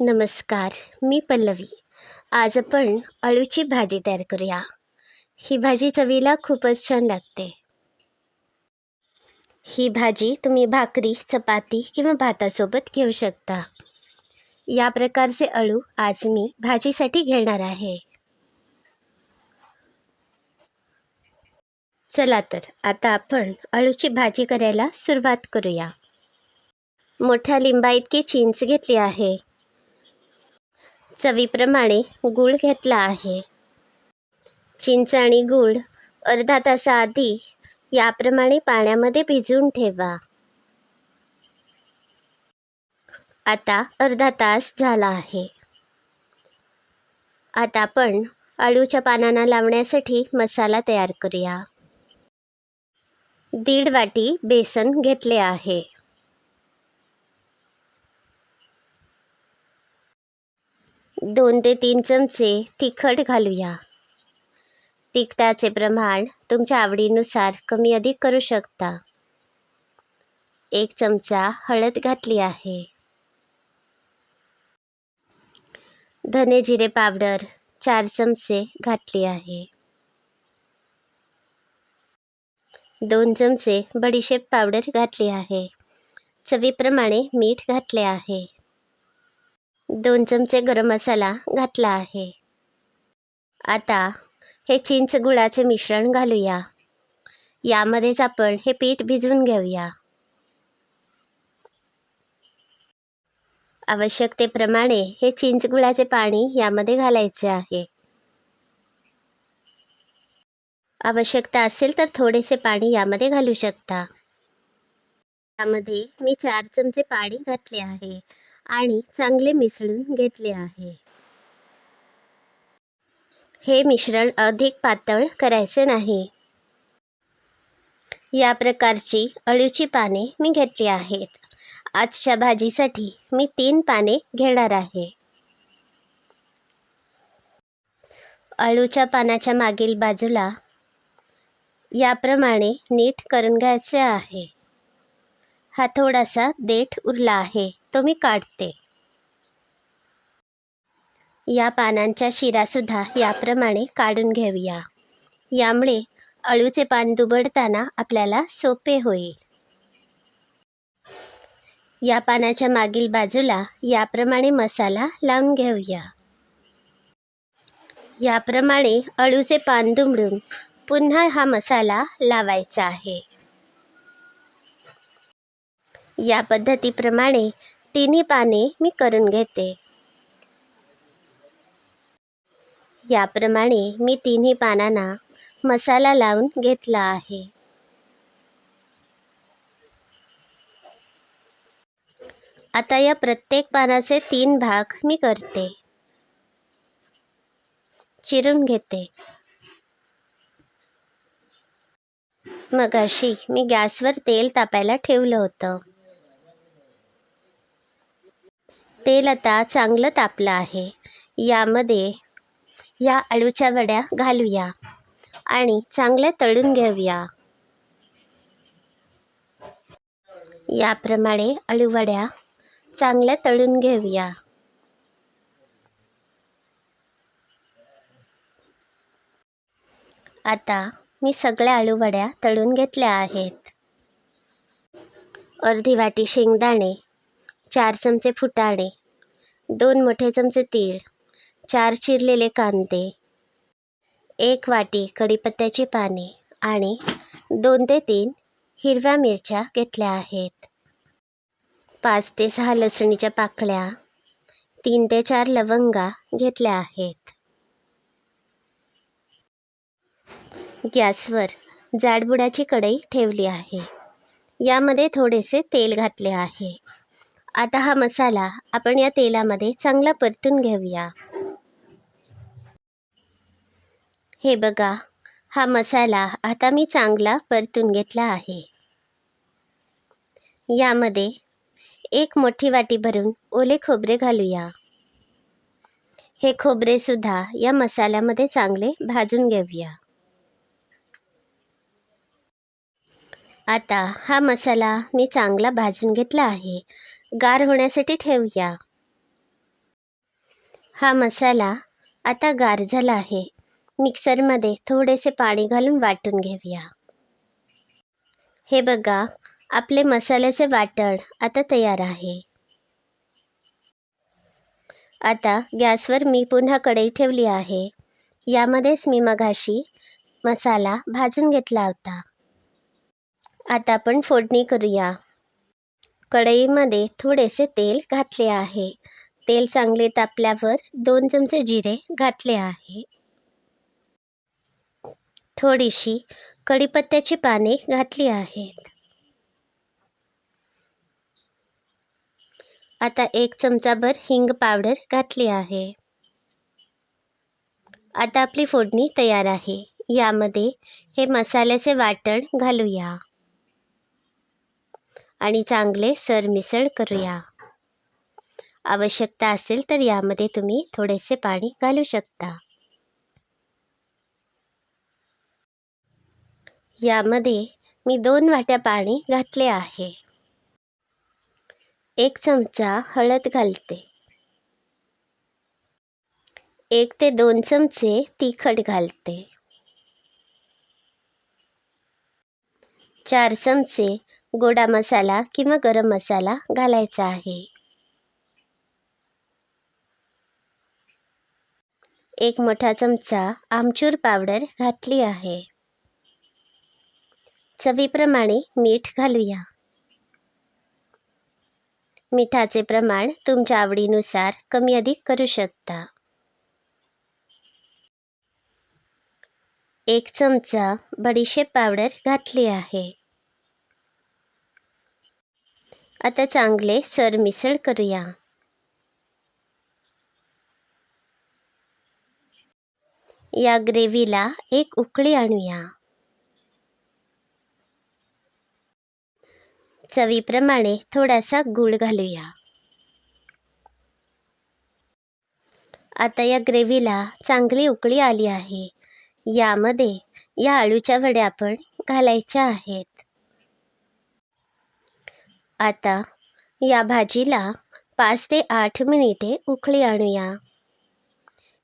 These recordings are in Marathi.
नमस्कार मी पल्लवी. आज आपण अळूची भाजी तयार करूया. ही भाजी चवीला खूपच छान लागते. ही भाजी तुम्ही भाकरी चपाती किंवा भातासोबत घेऊ शकता. या प्रकारचे अळू आज मी भाजीसाठी घेणार आहे. चला तर आता आपण अळूची भाजी करायला सुरुवात करूया. मोठ्या लिंबा इतकी चिंच घेतली आहे. चवीप्रमाणे गूळ घेतला आहे. चिंच आणि गूळ अर्धा तासाआधी याप्रमाणे पाण्यामध्ये भिजवून ठेवा. आता अर्धा तास झाला आहे. आता आपण अळूच्या पानांना लावण्यासाठी मसाला तयार करूया. दीड वाटी बेसन घेतले आहे. दोन ते तीन चमचे तिखट घालूया. तिखटाचे प्रमाण तुमच्या आवडीनुसार कमी अधिक करू शकता. एक चमचा हळद घातली आहे. धने जिरे पावडर चार चमचे घातली आहे. दोन चमचे बडीशेप पावडर घातली आहे. चवीप्रमाणे मीठ घातले आहे. दोन चमचे गरम मसाला घातला आहे. आता हे चिंच गुळाचे मिश्रण घालूया. यामध्येच आपण हे पीठ भिजवून घेऊया. आवश्यकतेप्रमाणे हे चिंच गुळाचे पाणी यामध्ये घालायचे आहे. आवश्यकता असेल तर थोडेसे पाणी यामध्ये घालू शकता. यामध्ये मी चार चमचे पाणी घातले आहे. आणि चांगले मिसळून घेतले आहे. हे मिश्रण अधिक पातळ करायचे नाही. या प्रकारची अळूची पाने मी घेतली आहेत. आजच्या भाजीसाठी मी तीन पाने घेणार आहे. अळूच्या पानाच्या मागील बाजूला याप्रमाणे नीट करून घ्यायचे आहे. हा थोडासा देठ उरला आहे. तो मी काढते. या पानांच्या शिरासुद्धा याप्रमाणे काढून घेऊया. यामुळे अळूचे पान दुबडताना आपल्याला सोपे होईल. या पानाच्या मागील बाजूला याप्रमाणे मसाला लावून घेऊया. याप्रमाणे अळूचे पान दुमडून पुन्हा हा मसाला लावायचा आहे. या पद्धतीप्रमाणे तिन्ही पाने मी करून घेते. याप्रमाणे मी तिन्ही पानांना मसाला लावून घेतला आहे. आता या प्रत्येक पानाचे तीन भाग मी करते. चिरून घेते. मग अशी मी गॅसवर तेल तापायला ठेवलं होतं. तेल आता चांगलं तापलं आहे. यामध्ये या आळूच्या वड्या घालूया आणि चांगल्या तळून घेऊया. याप्रमाणे अळूवड्या चांगल्या तळून घेऊया. आता मी सगळ्या अळूवड्या तळून घेतल्या आहेत. अर्धी वाटी शेंगदाणे चार चमचे फुटाणे दोन मोठे चमचे तीळ चार चिरलेले कांदे एक वाटी कढीपत्त्याची पाने आणि दोन ते तीन हिरव्या मिरच्या घेतल्या आहेत. पाच ते सहा लसणीच्या पाकळ्या तीन ते चार लवंगा घेतल्या आहेत. गॅसवर जाडबुडाची कढई ठेवली आहे. यामध्ये थोडेसे तेल घातले आहे. आता हा मसाला आपण या तेलामध्ये चांगला परतून घेऊया. हे बघा हा मसाला आता मी चांगला परतून घेतला आहे. यामध्ये एक मोठी वाटी भरून ओले खोबरे घालूया. हे खोबरेसुद्धा या मसाल्यामध्ये चांगले भाजून घेऊया. आता हा मसाला मी चांगला भाजून घेतला आहे. गार होण्यासाठी ठेवूया. हा मसाला आता गार झाला आहे. मिक्सरमध्ये थोडेसे पाणी घालून वाटून घेऊया. हे बघा आपले मसाल्याचे वाटण आता तयार आहे. आता गॅसवर मी पुन्हा कढई ठेवली आहे. यामध्येच मी मघाशी मसाला भाजून घेतला होता. आता आपण फोडणी करूया. कढईमध्ये थोडेसे तेल घातले आहे. तेल चांगले तापल्यावर दोन चमचे जिरे घातले आहे. थोडीशी कढीपत्त्याची पाने घातली आहेत. आता एक चमचाभर हिंग पावडर घातली आहे. आता आपली फोडणी तयार आहे. यामध्ये हे मसाल्याचे वाटण घालूया. आणि चांगले सरमिसळ करूया. आवश्यकता असेल तर यामध्ये तुम्ही थोडेसे पाणी घालू शकता. यामध्ये मी दोन वाट्या पाणी घातले आहे. एक चमचा हळद घालते. एक ते दोन चमचे तिखट घालते. चार चमचे गोडा मसाला किंवा गरम मसाला घालायचा आहे. एक मोठा चमचा आमचूर पावडर घातली आहे. चवीप्रमाणे मीठ घालूया. मिठाचे प्रमाण तुमच्या आवडीनुसार कमी अधिक करू शकता. एक चमचा बडीशेप पावडर घातली आहे. आता चांगले सरमिसळ करूया. या ग्रेव्हीला एक उकळी आणूया. चवीप्रमाणे थोडासा गूळ घालूया. आता या ग्रेव्हीला चांगली उकळी आली आहे. यामध्ये या आळूच्या वड्या आपण घालायच्या आहेत. आता या भाजीला पाच ते आठ मिनिटे उकळी आणूया.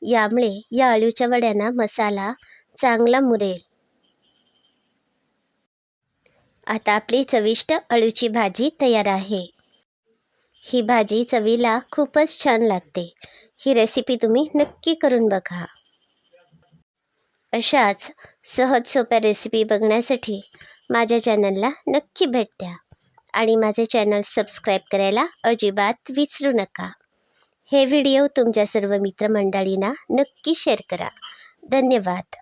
यामुळे या आळूच्या वड्यांना मसाला चांगला मुरेल. आता आपली चविष्ट अळूची भाजी तयार आहे. ही भाजी चवीला खूपच छान लागते. ही रेसिपी तुम्ही नक्की करून बघा. अशाच सहज सोप्या रेसिपी बघण्यासाठी माझ्या चॅनलला नक्की भेट द्या. आणि माझे चॅनल सबस्क्राईब करायला अजिबात विसरू नका. हे व्हिडिओ तुमच्या सर्व मित्रमंडळींना नक्की शेअर करा. धन्यवाद.